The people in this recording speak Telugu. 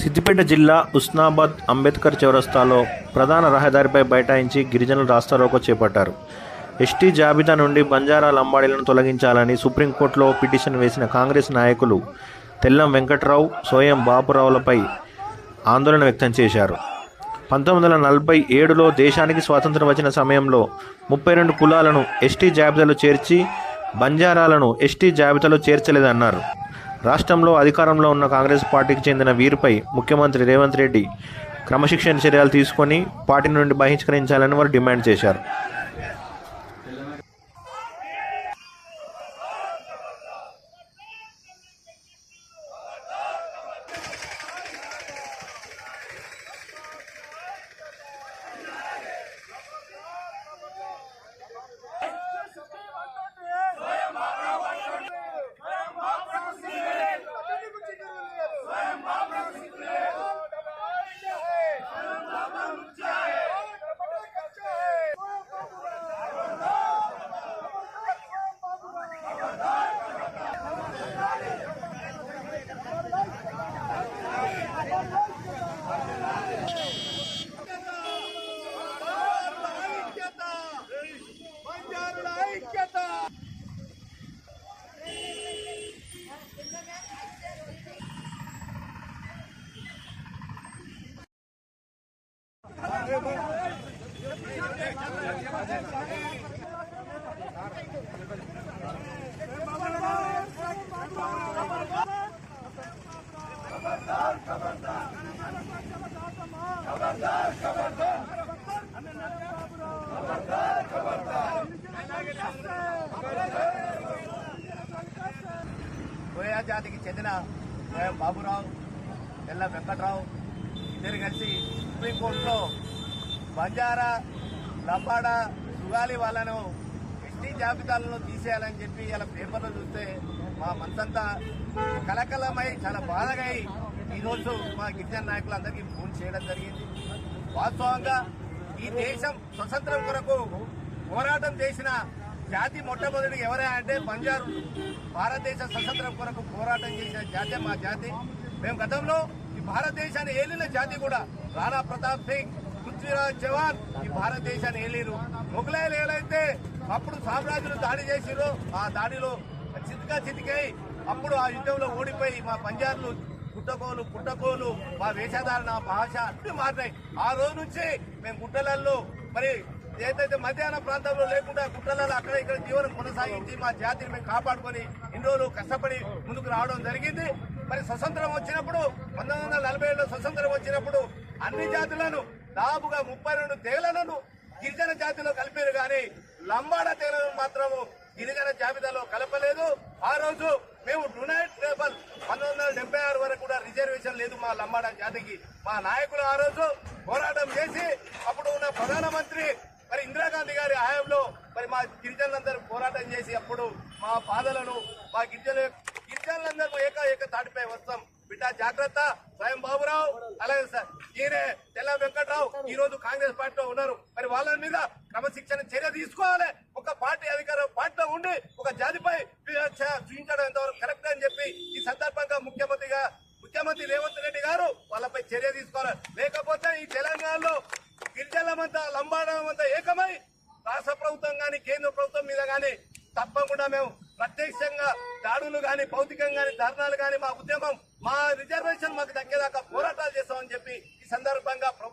సిద్దిపేట జిల్లా ఉస్నాబాద్ అంబేద్కర్ చౌరస్తాలో ప్రధాన రహదారిపై బైఠాయించి గిరిజనులు రాస్తారోకో చేపట్టారు. ఎస్టీ జాబితా నుండి బంజారా లంబాడీలను తొలగించాలని సుప్రీంకోర్టులో పిటిషన్ వేసిన కాంగ్రెస్ నాయకులు తెల్లం వెంకట్రావు సోయం బాపురావులపై ఆందోళన వ్యక్తం చేశారు. పంతొమ్మిది వందల నలభై ఏడులో దేశానికి స్వాతంత్రం వచ్చిన సమయంలో ముప్పై రెండు కులాలను ఎస్టీ జాబితాలో చేర్చి బంజారాలను ఎస్టీ జాబితాలో చేర్చలేదన్నారు. రాష్ట్రంలో అధికారంలో ఉన్న కాంగ్రెస్ పార్టీకి చెందిన వీరిపై ముఖ్యమంత్రి రేవంత్ రెడ్డి క్రమశిక్షణ చర్యలు తీసుకొని పార్టీ నుండి బహిష్కరించాలని వారు డిమాండ్ చేశారు. కోయా జాతికి చెందిన బాబురావు ఎల్ల వెంకట్రావు ఇద్దరు కలిసి సుప్రీంకోర్టులో బంజారా లంబాడా సుగాలి వాళ్ళను ఎస్టీ జాబితాలలో తీసేయాలని చెప్పి ఇలా పేపర్లో చూస్తే మా మనసంతా కలకలమై చాలా బాధగా అయి ఈరోజు మా గిరిజన నాయకులందరికీ ఫోన్ చేయడం జరిగింది. వాస్తవంగా ఈ దేశం స్వతంత్రం కొరకు పోరాటం చేసిన జాతి మొట్టమొదటి ఎవరే అంటే బంజారు. భారతదేశ స్వతంత్రం కొరకు పోరాటం చేసిన జాతి మా జాతి. మేము గతంలో ఈ భారతదేశాన్ని ఏలిన జాతి కూడా రాణా ప్రతాప్ సింగ్. పృథ్వీరాజ్ జవాన్ ఈ భారతదేశాన్ని ఏలిరు. మొఘలాయలు ఏలైతే అప్పుడు సామ్రాజ్యులు దాడి చేసిరో ఆ దాడిలో చితికా చితికై అప్పుడు ఆ యుద్ధంలో ఓడిపోయి మా పంజాబ్లు గుట్టకోలు పుట్టకోలు మా వేషధారణ భాష అన్ని మారినాయి. ఆ రోజు నుంచి మేము గుట్టలల్లో మరి ఏదైతే మధ్యాహ్న ప్రాంతంలో లేకుండా గుట్టలలో అక్కడ ఇక్కడ జీవనం కొనసాగించి మా జాతిని మేము కాపాడుకొని ఇన్ని రోజులు కష్టపడి ముందుకు రావడం జరిగింది. మరి స్వతంత్రం వచ్చినప్పుడు పంతొమ్మిది వందల నలభై ఏడులో స్వతంత్రం వచ్చినప్పుడు అన్ని జాతులను దాపుగా ముప్పై రెండు తెగలను గిరిజన జాతిలో కలిపారు కానీ లంబాడ తెగలను మాత్రము గిరిజన జాబితాలో కలపలేదు. ఆ రోజు మేము డునైట్ టేబుల్ పంతొమ్మిది వందల ఆరు వరకు కూడా రిజర్వేషన్ లేదు మా లంబాడ జాతికి. మా నాయకులు ఆ రోజు పోరాటం చేసి అప్పుడు ఉన్న ప్రధానమంత్రి మరి ఇందిరాగాంధీ గారి హయాంలో మరి మా గిరిజనులందరూ పోరాటం చేసి అప్పుడు మా బాధలను మా గిరిజన గిరిజనులందరూ ఏక ఏక తాటిపై వస్తాం బిడ్డ జాగ్రత్త. స్వయం బాబురావు అలాగే సార్ ఈయనే తెల్ల వెంకట్రావు. ఈ రోజు కాంగ్రెస్ పార్టీలో ఉన్నారు. మరి వాళ్ళ మీద క్రమశిక్షణ చర్య తీసుకోవాలి. ఒక పార్టీ అధికారం పార్టీలో ఉండి ఒక జాతిపై చూపించడం ఎంతవరకు కరెక్ట్ అని చెప్పి ఈ సందర్భంగా ముఖ్యమంత్రిగా ముఖ్యమంత్రి రేవంత్ రెడ్డి గారు వాళ్ళపై చర్య తీసుకోవాలి. లేకపోతే ఈ తెలంగాణలో గిరిజనమంతా లంబాడమంతా ఏకమై రాష్ట్ర ప్రభుత్వం కానీ కేంద్ర ప్రభుత్వం మీద కానీ తప్పకుండా మేము ప్రత్యక్షంగా దాడులు గాని భౌతికంగా గాని ధర్నాలు గాని మా ఉద్యమం మా రిజర్వేషన్ మాకు దక్కేదాకా పోరాటాలు చేస్తామని చెప్పి ఈ సందర్భంగా